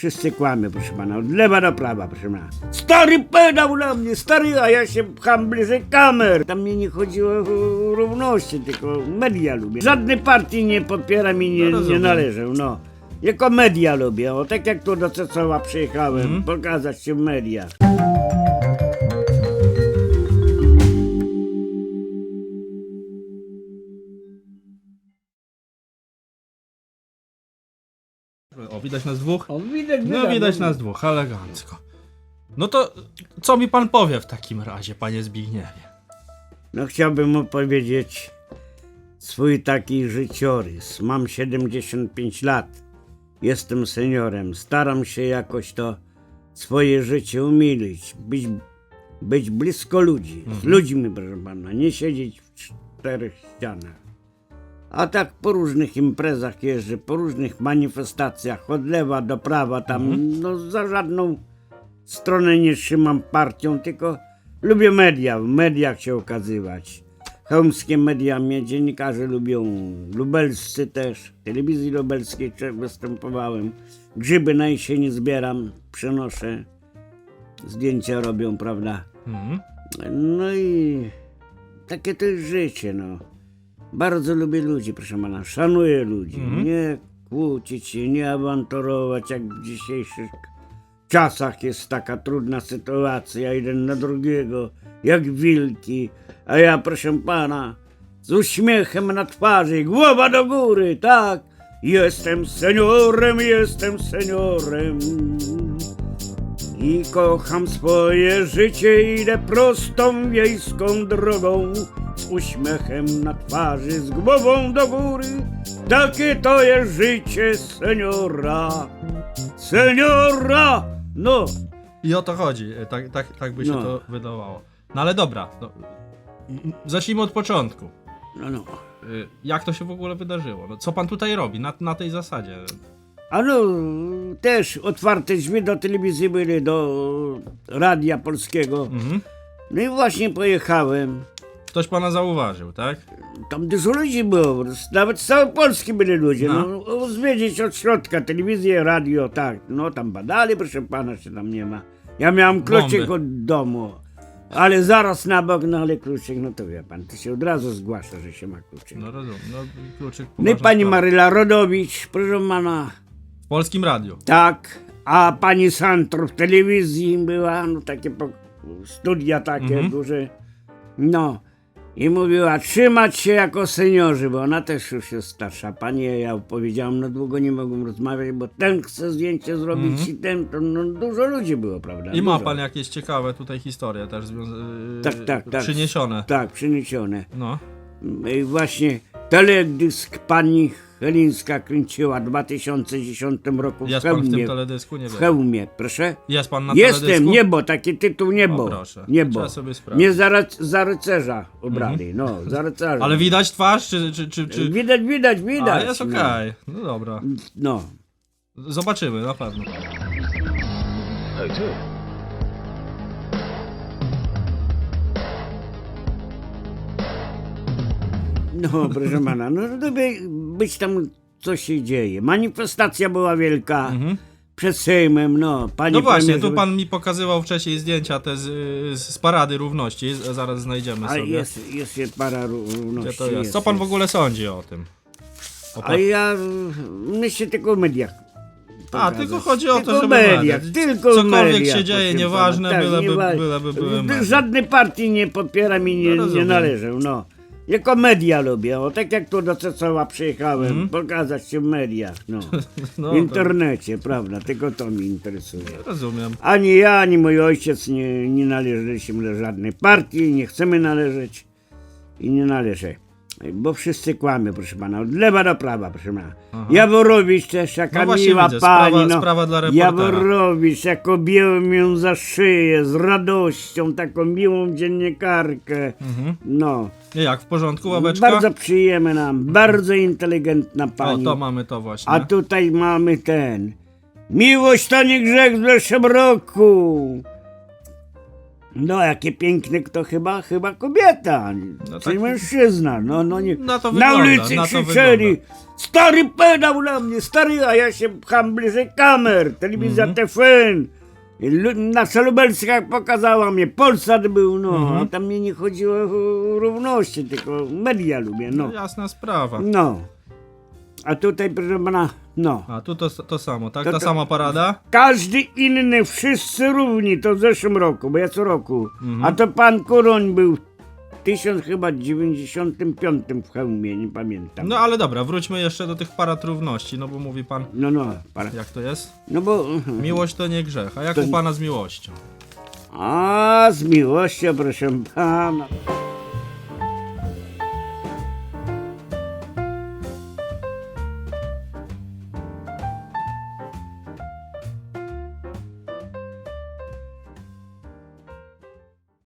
Wszyscy kłamią, proszę pana, od lewa do prawa, proszę pana. Stary pedał na mnie, stary, a ja się pcham bliżej kamer. Tam mnie nie chodziło o równości, tylko media lubię. Żadnej partii nie popieram i No, nie, nie rozumiem. należę, no. Jako media lubię, o tak jak tu do Cecoła przyjechałem, Mhm. pokazać się w mediach. O, widać nas dwóch? O, widać, No widać nas dwóch, elegancko. No to co mi pan powie w takim razie, panie Zbigniewie? No chciałbym opowiedzieć swój taki życiorys. Mam 75 lat. Jestem seniorem. Staram się jakoś to swoje życie umilić. Być, być blisko ludzi. Z ludźmi, proszę pana. Nie siedzieć w czterech ścianach. A tak po różnych imprezach jeżdżę, po różnych manifestacjach, od lewa do prawa, tam no za żadną stronę nie trzymam partią, tylko lubię media, w mediach się okazywać. Chełmskie media mnie dziennikarze lubią, lubelscy też, w telewizji lubelskiej występowałem. Grzyby na jesieni zbieram, przynoszę, zdjęcia robią, prawda? Mhm. No i takie to jest życie, no. Bardzo lubię ludzi, proszę pana, szanuję ludzi. Nie kłócić się, nie awanturować, jak w dzisiejszych czasach jest taka trudna sytuacja, jeden na drugiego, jak wilki. A ja, proszę pana, z uśmiechem na twarzy, głowa do góry, tak. Jestem seniorem, jestem seniorem. I kocham swoje życie, idę prostą wiejską drogą Z uśmiechem na twarzy, z głową do góry Takie to jest życie seniora Seniora! No, I o to chodzi, e, tak, tak, tak by się No. to wydawało. No ale dobra, no, zacznijmy od początku. no, no Y, Jak to się w ogóle wydarzyło? No, co pan tutaj robi na, na tej zasadzie? A no, też otwarte drzwi do telewizji były, do radia polskiego Mhm. No i właśnie pojechałem Ktoś pana zauważył, tak? Tam dużo ludzi było, nawet z całej Polski byli ludzie, No. no, zwiedzić od środka, telewizję, radio, tak, no tam badali, proszę pana, czy tam nie ma. Ja miałem kluczyk Bomby. od domu, ale zaraz na bok, no ale kluczyk, no to wie pan, to się od razu zgłasza, że się ma kluczyk. No, No rozumiem, no kluczyk i poważna pani sprawa. Maryla Rodowicz, proszę pana, Polskim Radiu. tak, a pani Santro w telewizji była, no takie po, studia takie Mhm. duże, no. I mówiła, trzymać się jako seniorzy, bo ona też już jest starsza. Pani, ja powiedziałam, no długo nie mogłem rozmawiać, bo ten chce zdjęcie zrobić i ten, to no, dużo ludzi było, prawda? Mhm. I ma dużo. pan jakieś ciekawe tutaj historie też związa- Tak, tak, tak. przyniesione. Tak, przyniesione. No. I właśnie teledysk pani Helińska kręciła w 2010 roku w Jest pan w tym Chełmie. teledysku? Nie W wiem. Chełmie, proszę? Jest pan na Jestem, teledysku? niebo, taki tytuł niebo. O, proszę. Niebo. Trzeba sobie sprawdzić. Mnie za, ryc- za rycerza ubrali, no, za rycerza. Ale widać twarz, czy... czy, czy, czy... Widać, widać, widać. A, jest okej. No dobra. No. Zobaczymy, na pewno. Hej ty, No, proszę pana, no gdyby być tam, co się dzieje. Manifestacja była wielka przed Sejmem, no. Panie Mhm. No właśnie, premierze, tu pan mi pokazywał wcześniej zdjęcia te z, z Parady Równości. Z- Zaraz znajdziemy A sobie. jest, jest, jest para równości. Gdzie to jest? Co pan w ogóle sądzi o tym? O A ja myślę tylko w mediach. A, tylko chodzi o to, Tylko żeby mediach, mediach. tylko Cokolwiek mediach, się dzieje, proszę nieważne, pana. byleby- niewa- byleby były media. Żadnej partii nie popieram i nie, No, nie rozumiem. należę, no. Jako media lubię, o tak jak tu do Cecoła przyjechałem, pokazać się w mediach, no. Mhm. No, w internecie, prawda, tylko to mnie interesuje. Rozumiem. Ani ja, ani mój ojciec nie, nie należeliśmy do żadnej partii, nie chcemy należeć i nie należę. Bo wszyscy kłamią, proszę pana, od lewa do prawa, proszę pana. Jaworowicz też, jaka No właśnie miła widzę, pani, sprawa- no. sprawa dla reportera. Jaworowicz, jak objąłem ją za szyję, z radością, taką miłą dziennikarkę. No, I Jak, w porządku, ławeczka? bardzo przyjemna nam, bardzo inteligentna O, pani. to mamy to właśnie. A tutaj mamy ten. Miłość to nie grzech w zeszłym roku. No, jakie piękne, to chyba, chyba kobieta, No czy tak- mężczyzna, no, no nie. Na to wygląda, ulicy na to krzyczeli, wygląda. stary pedał na mnie, stary, a ja się pcham bliżej kamer, telewizja Mhm. I lu- Na Salubelskach pokazała mnie, Polsat był, no, Mhm. a tam mnie nie chodziło o równości, tylko media lubię, no. No, jasna sprawa. No. A tutaj, proszę pana, no. A tu to, to samo, tak? To- Ta to- sama parada? Każdy inny, wszyscy równi, to w zeszłym roku, bo ja co roku. Mhm. A to pan Kuroń był w 1000 chyba 95 w hełmie, nie pamiętam. No ale dobra, wróćmy jeszcze do tych parad równości, no bo mówi pan, No, no, para. jak to jest? No bo... Miłość to nie grzech, a jak u pana z miłością? A, z miłością, proszę pana.